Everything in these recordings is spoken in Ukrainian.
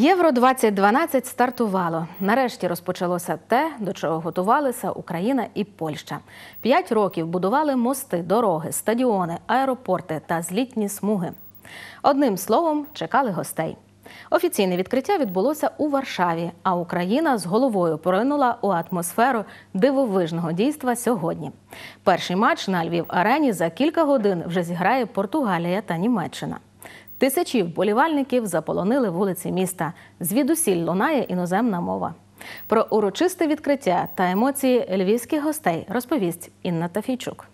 Євро 2012 стартувало. Нарешті розпочалося те, до чого готувалися Україна і Польща. П'ять років будували мости, дороги, стадіони, аеропорти та злітні смуги. Одним словом, чекали гостей. Офіційне відкриття відбулося у Варшаві, а Україна з головою поринула у атмосферу дивовижного дійства сьогодні. Перший матч на Львів арені за кілька годин вже зіграє Португалія та Німеччина. Тисячі вболівальників заполонили вулиці міста. Звідусіль лунає іноземна мова. Про урочисте відкриття та емоції львівських гостей розповість Інна Тафійчук.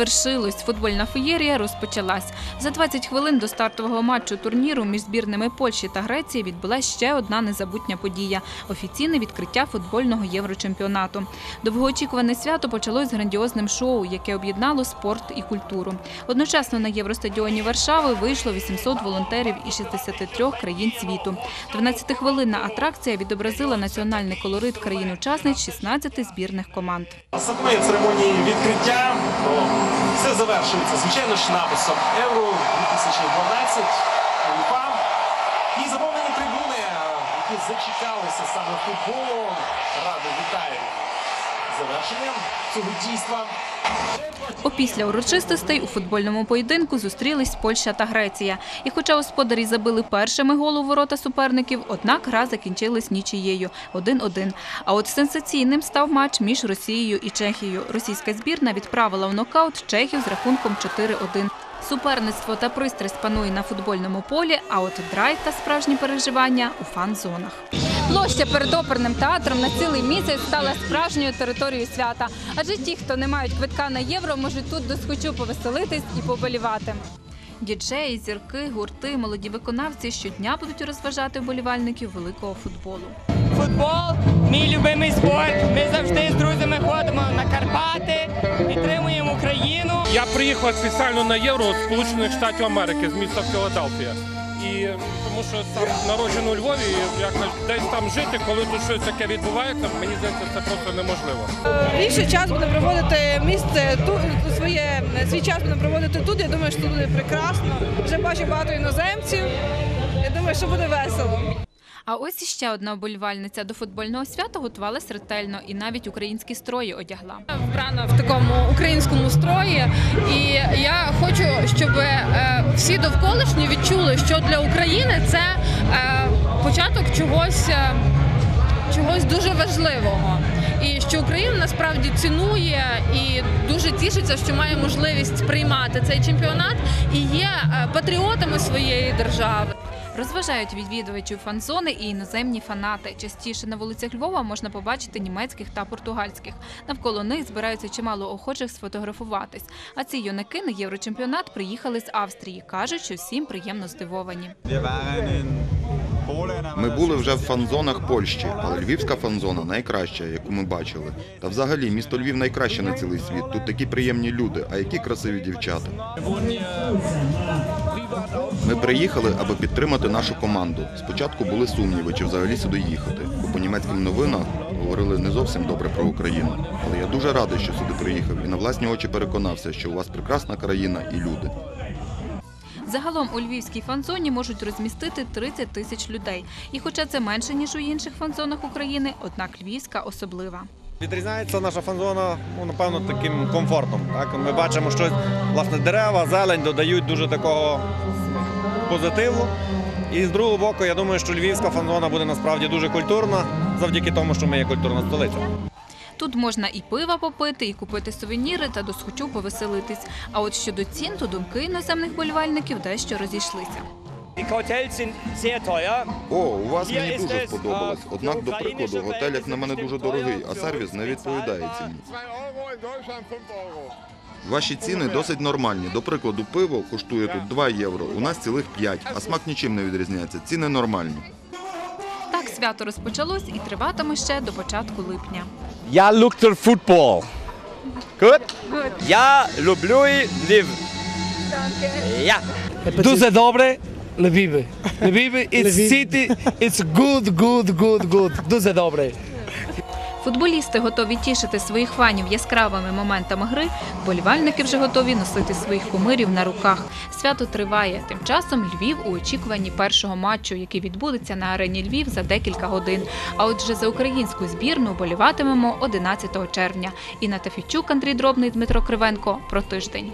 Звершилось. Футбольна феєрія розпочалась. За 20 хвилин до стартового матчу турніру між збірними Польщі та Греції відбулася ще одна незабутня подія офіційне відкриття футбольного єврочемпіонату. Довгоочікуване свято почалось з грандіозним шоу, яке об'єднало спорт і культуру. Одночасно на євростадіоні Варшави вийшло 800 волонтерів із 63 країн світу. 12-хвилинна атракція відобразила національний колорит країн-учасниць 16 збірних команд. Самої церемонії відкриття о, все завершується, звичайно ж, написом Евро 2012 УЄФА. І заповнені трибуни, які зачекалися саме футболу. Радо вітаю з завершенням цього дійства. Опісля урочистостей у футбольному поєдинку зустрілись Польща та Греція. І хоча господарі забили першими гол у ворота суперників, однак гра закінчилась нічиєю 1-1. А от сенсаційним став матч між Росією і Чехією. Російська збірна відправила в нокаут Чехів з рахунком 4-1. Суперництво та пристрасть панує на футбольному полі, а от драйв та справжні переживання у фан-зонах. Площа перед оперним театром на цілий місяць стала справжньою територією свята. Адже ті, хто не мають квитка на євро, можуть тут досхочу повеселитись і поболівати. Діджеї, зірки, гурти, молоді виконавці щодня будуть розважати вболівальників великого футболу. Футбол мій любимий спорт. Ми завжди з друзями ходимо на Карпати, підтримуємо Україну. Я приїхав спеціально на євро з Сполучених Штатів Америки з міста Філадельфія. І тому що сам народжений у Львові, і як кажуть, десь там жити, коли тут щось таке відбувається, мені здається, це просто неможливо. більше час буде проводити місце тут своє свій час буде проводити тут. Я думаю, що тут буде прекрасно. Вже бачу багато іноземців. Я думаю, що буде весело. А ось іще одна вболівальниця до футбольного свята готувалась ретельно і навіть українські строї одягла. вбрана в такому українському строї, і я хочу, щоб всі довколишні відчули, що для України це е, початок чогось. е, Чогось дуже важливого, і що Україна насправді цінує і дуже тішиться, що має можливість приймати цей чемпіонат і є е, патріотами своєї держави. Розважають відвідувачів фан-зони і іноземні фанати. Частіше на вулицях Львова можна побачити німецьких та португальських. Навколо них збираються чимало охочих сфотографуватись. А ці юнаки на єврочемпіонат приїхали з Австрії. кажуть, що всім приємно здивовані. Ми були вже в фан-зонах Польщі, але львівська фан-зона найкраща, яку ми бачили. Та взагалі місто Львів найкраще на цілий світ. Тут такі приємні люди, а які красиві дівчата. Ми приїхали, аби підтримати нашу команду. Спочатку були сумніви, чи взагалі сюди їхати, бо по німецьким новинах говорили не зовсім добре про Україну. Але я дуже радий, що сюди приїхав і на власні очі переконався, що у вас прекрасна країна і люди. Загалом у львівській фан-зоні можуть розмістити 30 тисяч людей. І хоча це менше ніж у інших фан-зонах України, однак львівська особлива. Відрізняється наша фан-зона, ну, напевно, таким комфортом. Так? Ми бачимо, що власне дерева, зелень додають дуже такого позитиву. І з другого боку, я думаю, що львівська фан-зона буде насправді дуже культурна, завдяки тому, що ми є культурна столиця. Тут можна і пива попити, і купити сувеніри та досхочу повеселитись. А от щодо цін, то думки іноземних болівальників дещо розійшлися. О, у вас мені дуже сподобалось. Однак, до прикладу, готель, як на мене, дуже дорогий, а сервіс не відповідає ціні. Ваші ціни досить нормальні. До прикладу, пиво коштує тут 2 євро, у нас цілих 5, а смак нічим не відрізняється. Ціни нормальні. Так свято розпочалось і триватиме ще до початку липня. Я люблю футбол. Good? Я люблю Львів. Я. Дуже добре. Львів. Львів, it's city, it's good, good, good, good. Дуже добре. Футболісти готові тішити своїх фанів яскравими моментами гри. Вболівальники вже готові носити своїх кумирів на руках. Свято триває. Тим часом Львів у очікуванні першого матчу, який відбудеться на арені Львів за декілька годин. А отже, за українську збірну боліватимемо 11 червня. Інна Тафійчук, Андрій Дробний, Дмитро Кривенко про тиждень.